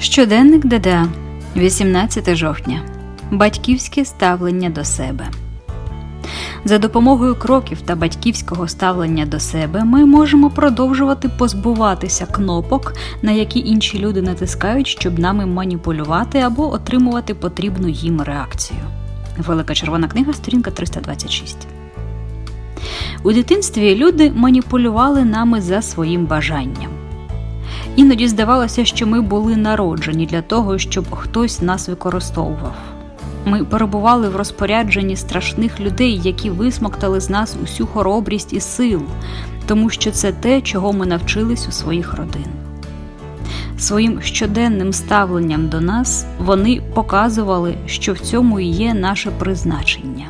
Щоденник ДДА, 18 жовтня. Батьківське ставлення до себе. За допомогою кроків та батьківського ставлення до себе ми можемо продовжувати позбуватися кнопок, на які інші люди натискають, щоб нами маніпулювати або отримувати потрібну їм реакцію. Велика червона книга, сторінка 326. У дитинстві люди маніпулювали нами за своїм бажанням. Іноді здавалося, що ми були народжені для того, щоб хтось нас використовував. Ми перебували в розпорядженні страшних людей, які висмоктали з нас усю хоробрість і силу, тому що це те, чого ми навчились у своїх родин. Своїм щоденним ставленням до нас вони показували, що в цьому і є наше призначення.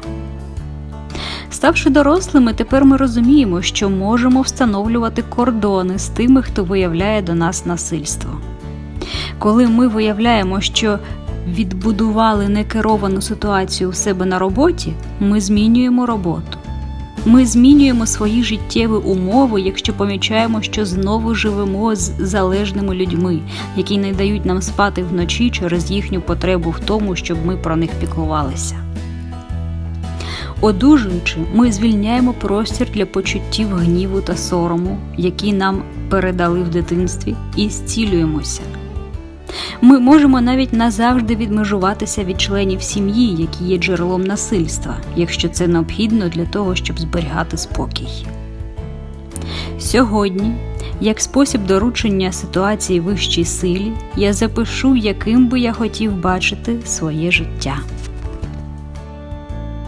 Ставши дорослими, тепер ми розуміємо, що можемо встановлювати кордони з тими, хто виявляє до нас насильство. Коли ми виявляємо, що відбудували некеровану ситуацію у себе на роботі, ми змінюємо роботу. Ми змінюємо свої життєві умови, якщо помічаємо, що знову живемо з залежними людьми, які не дають нам спати вночі через їхню потребу в тому, щоб ми про них піклувалися. Одужуючи, ми звільняємо простір для почуттів гніву та сорому, які нам передали в дитинстві, і зцілюємося. Ми можемо навіть назавжди відмежуватися від членів сім'ї, які є джерелом насильства, якщо це необхідно для того, щоб зберігати спокій. Сьогодні, як спосіб доручення ситуації вищій силі, я запишу, яким би я хотів бачити своє життя.